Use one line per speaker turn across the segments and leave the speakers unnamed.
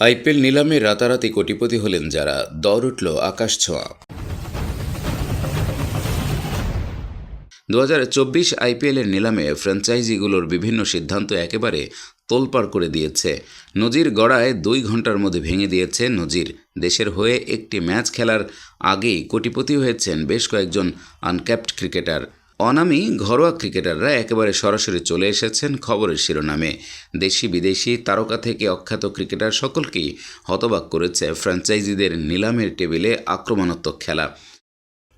IPL নিলামে রাতারাতি কোটিপতি হলেন যারা, দর উঠল আকাশ ছোঁয়া। দু হাজার চব্বিশ আইপিএলের নিলামে ফ্র্যাঞ্চাইজিগুলোর বিভিন্ন সিদ্ধান্ত একেবারে তোলপাড় করে দিয়েছে। নজির গড়ায় দুই ঘণ্টার মধ্যে ভেঙে দিয়েছে নজির। দেশের হয়ে একটি ম্যাচ খেলার আগেই কোটিপতি হয়েছেন বেশ কয়েকজন আনক্যাপড ক্রিকেটার। অনামী ঘরোয়া ক্রিকেটাররা একেবারে সরাসরি চলে এসেছেন খবরের শিরোনামে। দেশি বিদেশি তারকা থেকে অখ্যাত ক্রিকেটার সকলকেই হতবাক করেছে ফ্র্যাঞ্চাইজিদের নিলামের টেবিলে আক্রমণাত্মক খেলা।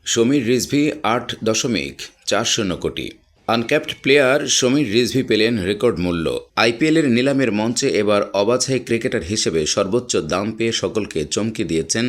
সমীর রিজভি আট দশমিক চার শূন্য কোটি। আনক্যাপড প্লেয়ার সমীর রিজভি পেলেন রেকর্ড মূল্য। আইপিএলের নিলামের মঞ্চে এবার অবাছাই ক্রিকেটার হিসেবে সর্বোচ্চ দাম পেয়ে সকলকে চমকে দিয়েছেন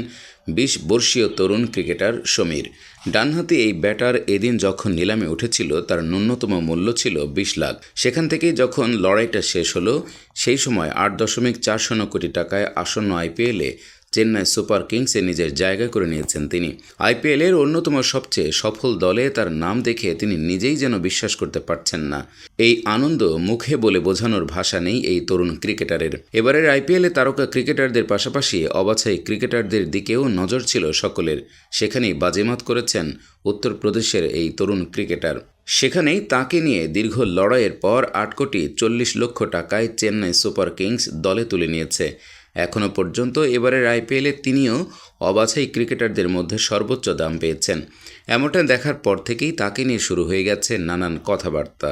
বিশ বর্ষীয় তরুণ ক্রিকেটার সমীর। ডানহাতি এই ব্যাটার এদিন যখন নিলামে উঠেছিল, তার ন্যূনতম মূল্য ছিল বিশ লাখ। সেখান থেকেই যখন লড়াইটা শেষ হলো, সেই সময় আট দশমিক চার শূন্য কোটি টাকায় আসন্ন আইপিএলে চেন্নাই সুপার কিংসে নিজের জায়গা করে নিয়েছেন তিনি। আইপিএলের অন্যতম সবচেয়ে সফল দলে তার নাম দেখে তিনি নিজেই যেন বিশ্বাস করতে পারছেন না। এই আনন্দ মুখে বলে বোঝানোর ভাষা নেই এই তরুণ ক্রিকেটারের। এবারের আইপিএলে তারকা ক্রিকেটারদের পাশাপাশি অবাছাই ক্রিকেটারদের দিকেও নজর ছিল সকলের। সেখানেই বাজেমাত করেছেন উত্তরপ্রদেশের এই তরুণ ক্রিকেটার। সেখানেই তাকে নিয়ে দীর্ঘ লড়াইয়ের পর আট কোটি চল্লিশ লক্ষ টাকায় চেন্নাই সুপার কিংস দলে তুলে নিয়েছে। এখনও পর্যন্ত এবারের আইপিএলে তিনিও অবাছাই ক্রিকেটারদের মধ্যে সর্বোচ্চ দাম পেয়েছেন। এমনটা দেখার পর থেকেই তাকে নিয়ে শুরু হয়ে গেছে নানান কথাবার্তা।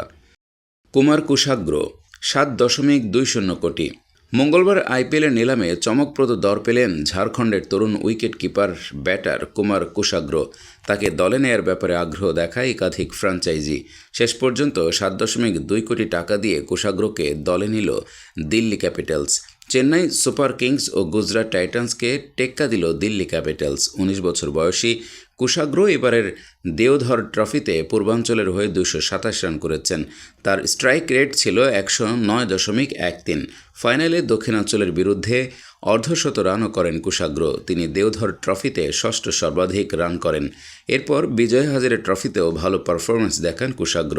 কুমার কুশাগ্র, সাত দশমিক দুই শূন্য কোটি। মঙ্গলবার আইপিএলের নিলামে চমকপ্রদ দর পেলেন ঝাড়খণ্ডের তরুণ wicket keeper batter Kumar Kushagra. তাকে দলে নেয়ার ব্যাপারে আগ্রহ দেখায় একাধিক ফ্র্যাঞ্চাইজি শেষ পর্যন্ত সাত দশমিক দুই কোটি টাকা দিয়ে কুশাগ্রকে দলে নিল Delhi Capitals. Chennai Super Kings ও গুজরাট টাইটান্সকে টেক্কা দিল দিল্লি ক্যাপিটালস। উনিশ বছর বয়সী কুশাগ্র এবারের দেওধর ট্রফিতে পূর্বাঞ্চলের হয়ে দুশো সাতাশ রান করেছেন। তার স্ট্রাইক রেট ছিল একশো নয় দশমিক এক তিন। ফাইনালে দক্ষিণাঞ্চলের বিরুদ্ধে অর্ধশত রানও করেন কুশাগ্র তিনি দেওধর ট্রফিতে ষষ্ঠ সর্বাধিক রান করেন। এরপর বিজয় হাজারে ট্রফিতেও ভালো পারফরমেন্স দেখান কুশাগ্র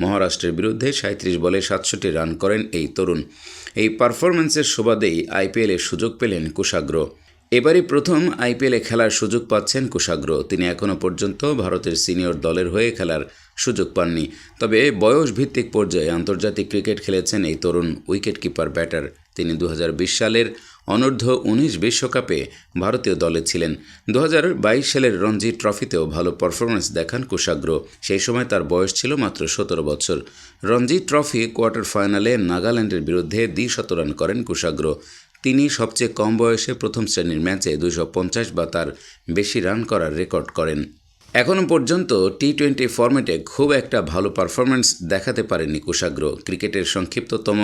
মহারাষ্ট্রের বিরুদ্ধে সাঁত্রিশ বলে সাতষট্টি রান করেন এই তরুণ। এই পারফরমেন্সের সুবাদেই আইপিএলে সুযোগ পেলেন কুশাগ্র এবারই প্রথম আইপিএলে খেলার সুযোগ পাচ্ছেন কুশাগ্র তিনি এখনও পর্যন্ত ভারতের সিনিয়র দলের হয়ে খেলার সুযোগ পাননি। তবে বয়স ভিত্তিক পর্যায়ে আন্তর্জাতিক ক্রিকেট খেলেছেন এই তরুণ উইকেট কিপার ব্যাটার। তিনি দু হাজার বিশ সালের অনূর্ধ্ব উনিশ বিশ্বকাপে ভারতীয় দলে ছিলেন। দু হাজার বাইশ সালের রঞ্জি ট্রফিতেও ভালো পারফরমেন্স দেখান কুশাগ্র সেই সময় তার বয়স ছিল মাত্র সতেরো বছর। রঞ্জি ট্রফি কোয়ার্টার ফাইনালে নাগাল্যান্ডের বিরুদ্ধে দ্বিশত রান করেন কুশাগ্র তিনি সবচেয়ে কম বয়সে প্রথম শ্রেণির ম্যাচে দুশো পঞ্চাশ বা তার বেশি রান করার রেকর্ড করেন। এখনও পর্যন্ত টি টোয়েন্টি ফরম্যাটে খুব একটা ভালো পারফরমেন্স দেখাতে পারেনি কুশাগ্র। ক্রিকেটের সংক্ষিপ্ততম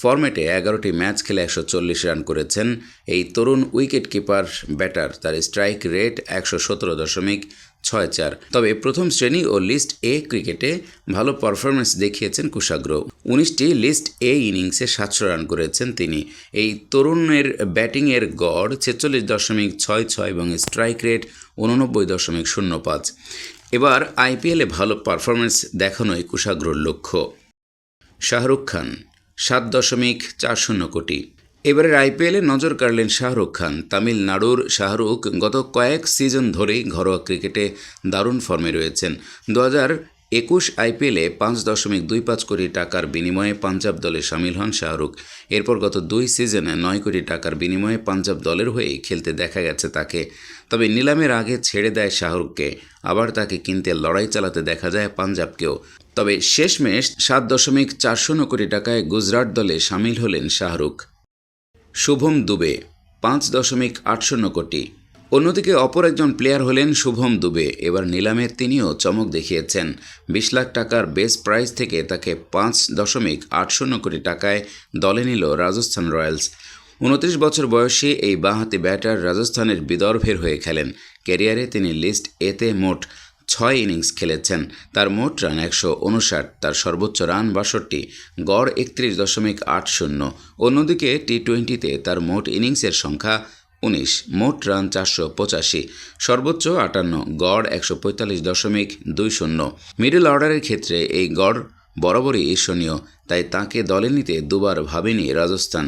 ফরম্যাটে এগারোটি ম্যাচ খেলে একশো চল্লিশ রান করেছেন। এই তরুণ উইকেট কিপার ব্যাটার, তার স্ট্রাইক রেট একশো সতেরো দশমিক ছয় চার। তবে প্রথম শ্রেণি ও লিস্ট এ ক্রিকেটে ভালো পারফরমেন্স দেখিয়েছেন কুশাগ্র উনিশটি লিস্ট এ ইনিংসে সাতশো রান করেছেন তিনি। এই তরুণের ব্যাটিংয়ের গড় ছেচল্লিশ দশমিক ছয় ছয় এবং স্ট্রাইক রেট উননব্বই দশমিক শূন্য পাঁচ। এবার আইপিএলে ভালো পারফরমেন্স দেখানোই কুশাগ্রর লক্ষ্য। শাহরুখ খান, সাত দশমিক চার শূন্য কোটি। এবারের আইপিএলে নজর কাড়লেন শাহরুখ খান। তামিলনাড়ুর শাহরুখ গত কয়েক সিজন ধরেই ঘরোয়া ক্রিকেটে দারুণ ফর্মে রয়েছেন। দু হাজার একুশ আইপিএলে পাঁচ দশমিক দুই পাঁচ কোটি টাকার বিনিময়ে পাঞ্জাব দলে সামিল হন শাহরুখ। এরপর গত দুই সিজনে নয় কোটি টাকার বিনিময়ে পাঞ্জাব দলের হয়েই খেলতে দেখা গেছে তাকে। তবে নিলামের আগে ছেড়ে দেয় শাহরুখকে। আবার তাকে কিনতে লড়াই চালাতে দেখা যায় পাঞ্জাবকেও। তবে শেষমেশ সাত দশমিক চার শূন্য কোটি টাকায় গুজরাট দলে সামিল হলেন শাহরুখ। শুভম দুবে, পাঁচ দশমিক আট শূন্য কোটি। অন্যদিকে অপর একজন প্লেয়ার হলেন শুভম দুবে। এবার নিলামে তিনিও চমক দেখিয়েছেন। বিশ লাখ টাকার বেস প্রাইস থেকে তাকে পাঁচ দশমিক আট শূন্য কোটি টাকায় দলে নিল রাজস্থান রয়্যালস। উনত্রিশ বছর বয়সী এই বাঁহাতি ব্যাটার রাজস্থানের বিদর্ভের হয়ে খেলেন। ক্যারিয়ারে তিনি লিস্ট এতে মোট ছয় ইনিংস খেলেছেন। তার মোট রান একশো উনষাট, তার সর্বোচ্চ রান বাষট্টি, গড় একত্রিশ দশমিক আট শূন্য। অন্যদিকে টি টোয়েন্টিতে তার মোট ইনিংসের সংখ্যা উনিশ, মোট রান চারশো পঁচাশি, সর্বোচ্চ আটান্ন, গড় একশো পঁয়তাল্লিশ দশমিক দুই শূন্য। মিডল অর্ডারের ক্ষেত্রে এই গড় বরাবরই ঈর্ষণীয়, তাই তাকে দলে নিতে দুবার ভাবেনি রাজস্থান।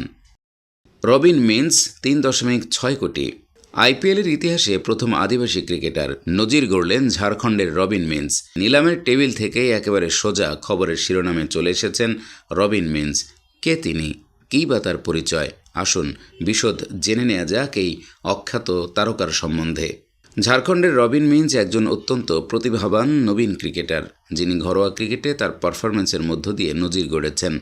রবিন মিন্স তিন দশমিক ছয় কোটি। আইপিএলের ইতিহাসে প্রথম আদিবাসী ক্রিকেটার নজির গড়লেন ঝাড়খণ্ডের রবিন মিন্স। নিলামের টেবিল থেকেই একেবারে সোজা খবরের শিরোনামে চলে এসেছেন রবিন মিন্স। কে তিনি? কী বা তার পরিচয়? আসুন বিশদ জেনে নেওয়া যাক এই অখ্যাত তারকার সম্বন্ধে। ঝাড়খণ্ডের রবিন মিন্স একজন অত্যন্ত প্রতিভাবান নবীন ক্রিকেটার। যিনি ঘরোয়া ক্রিকেটে তার পারফরম্যান্সের মধ্য দিয়ে নজির গড়েছেন।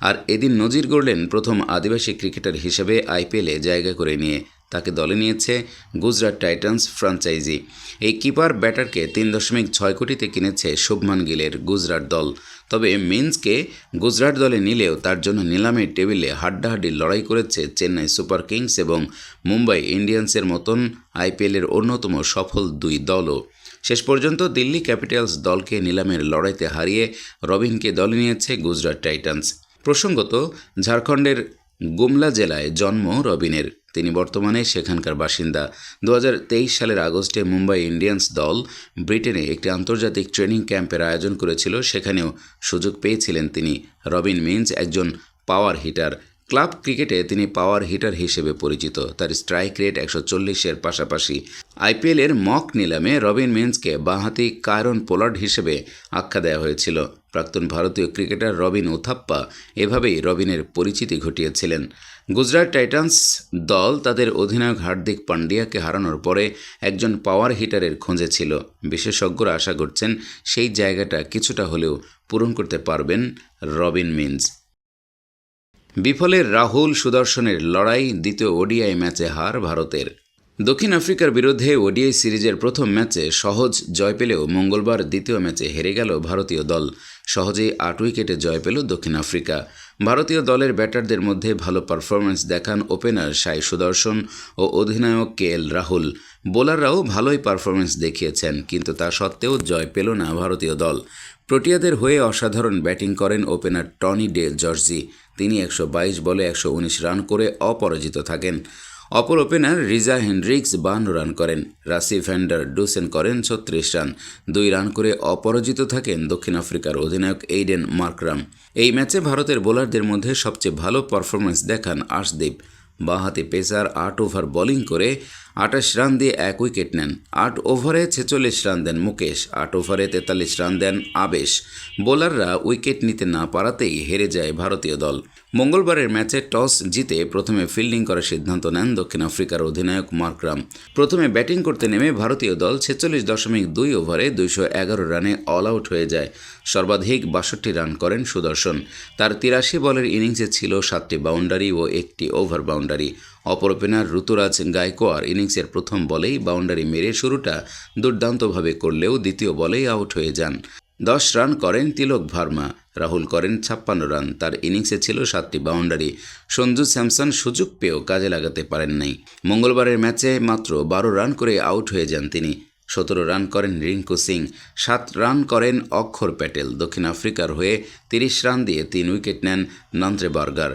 আর এদিন নজির গড়লেন প্রথম আদিবাসী ক্রিকেটার হিসেবে আইপিএলে জায়গা করে নিয়ে। তাকে দলে নিয়েছে গুজরাট টাইটান্স ফ্রাঞ্চাইজি। এই কিপার ব্যাটারকে তিন দশমিক ছয় কোটিতে কিনেছে শুভমান গিলের গুজরাট দল। তবে মিন্সকে গুজরাট দলে নিলেও তার জন্য নিলামের টেবিলে হাড্ডাহাড্ডি লড়াই করেছে চেন্নাই সুপার কিংস এবং মুম্বাই ইন্ডিয়ান্সের মতন আইপিএলের অন্যতম সফল দুই দলও। শেষ পর্যন্ত দিল্লি ক্যাপিটালস দলকে নিলামের লড়াইতে হারিয়ে রবিনকে দলে নিয়েছে গুজরাট টাইটান্স। প্রসঙ্গত, ঝাড়খণ্ডের গুমলা জেলায় জন্ম রবিনের। তিনি বর্তমানে সেখানকার বাসিন্দা। দু হাজার তেইশ সালের আগস্টে মুম্বাই ইন্ডিয়ান্স দল ব্রিটেনে একটি আন্তর্জাতিক ট্রেনিং ক্যাম্পের আয়োজন করেছিল। সেখানেও সুযোগ পেয়েছিলেন তিনি। রবিন মিন্স একজন পাওয়ার হিটার। ক্লাব ক্রিকেটে তিনি পাওয়ার হিটার হিসেবে পরিচিত। তার স্ট্রাইক রেট একশো চল্লিশের পাশাপাশি আইপিএলের মক নিলামে রবিন মিন্সকে বাঁহাতি কায়রন পোলার্ড হিসেবে আখ্যা দেওয়া হয়েছিল। প্রাক্তন ভারতীয় ক্রিকেটার রবিন উথাপ্পা এভাবেই রবিনের পরিচিতি ঘটিয়েছিলেন। গুজরাট টাইটান্স দল তাদের অধিনায়ক হার্দিক পান্ডিয়াকে হারানোর পরে একজন পাওয়ার হিটারের খোঁজে ছিল। বিশেষজ্ঞরা আশা করছেন সেই জায়গাটা কিছুটা হলেও পূরণ করতে পারবেন রবিন মিন্স। বিফলের রাহুল সুদর্শনের লড়াই দ্বিতীয় ওডিআই ম্যাচে হার ভারতের। দক্ষিণ আফ্রিকার বিরুদ্ধে ওডিআই সিরিজের প্রথম ম্যাচে সহজ জয় পেলেও মঙ্গলবার দ্বিতীয় ম্যাচে হেরে গেল ভারতীয় দল। সহজেই আট উইকেটে জয় পেল দক্ষিণ আফ্রিকা। ভারতীয় দলের ব্যাটারদের মধ্যে ভালো পারফরম্যান্স দেখান ওপেনার সাই সুদর্শন ও অধিনায়ক কে এল রাহুল। বোলাররাও ভালোই পারফরম্যান্স দেখিয়েছেন, কিন্তু তা সত্ত্বেও জয় পেল না ভারতীয় দল। প্রোটিয়াদের হয়ে অসাধারণ ব্যাটিং করেন ওপেনার টনি ডে জর্জি। তিনি একশো বাইশ বলে একশো উনিশ রান করে অপরাজিত থাকেন। অপর ওপেনার রিজা হেনড্রিক্স বান্ন রান করেন। রাসি ফ্যান্ডার ডুসেন করেন ছত্রিশ রান। দুই রান করে অপরাজিত থাকেন দক্ষিণ আফ্রিকার অধিনায়ক এইডেন মার্করাম। এই ম্যাচে ভারতের বোলারদের মধ্যে সবচেয়ে ভালো পারফরমেন্স দেখান আশদীপ বাঁহাতি পেসার আট ওভার বোলিং করে আটাশ রান দিয়ে এক উইকেট নেন। আট ওভারে ছেচল্লিশ রান দেন মুকেশ, আট ওভারে তেতাল্লিশ রান দেন আবেশ। বোলাররা উইকেট নিতে না পারাতেই হেরে যায় ভারতীয় দল। মঙ্গলবারের ম্যাচে টস জিতে প্রথমে ফিল্ডিং করার সিদ্ধান্ত নেন দক্ষিণ আফ্রিকার অধিনায়ক মার্করাম প্রথমে ব্যাটিং করতে নেমে ভারতীয় দল ছেচল্লিশ দশমিক দুই ওভারে দুইশো এগারো রানে অল আউট হয়ে যায়। সর্বাধিক বাষট্টি রান করেন সুদর্শন। তার তিরাশি বলের ইনিংসে ছিল সাতটি বাউন্ডারি ও একটি ওভার বাউন্ডারি। অপর ওপেনার ঋতুরাজ গায়কোয়ার ইনিংসের প্রথম বলেই বাউন্ডারি মেরে শুরুটা দুর্দান্তভাবে করলেও দ্বিতীয় বলেই আউট হয়ে যান। দশ রান করেন তিলক ভার্মা, রাহুল করেন ছাপ্পান্ন রান। তার ইনিংসে ছিল সাতটি বাউন্ডারি। সঞ্জু স্যামসন সুযোগ পেয়েও কাজে লাগাতে পারেন নাই। মঙ্গলবারের ম্যাচে মাত্র বারো রান করে আউট হয়ে যান তিনি। সতেরো রান করেন রিঙ্কু সিং, সাত রান করেন অক্ষর প্যাটেল। দক্ষিণ আফ্রিকার হয়ে তিরিশ রান দিয়ে তিন উইকেট নেন নান্ত্রে বার্গার।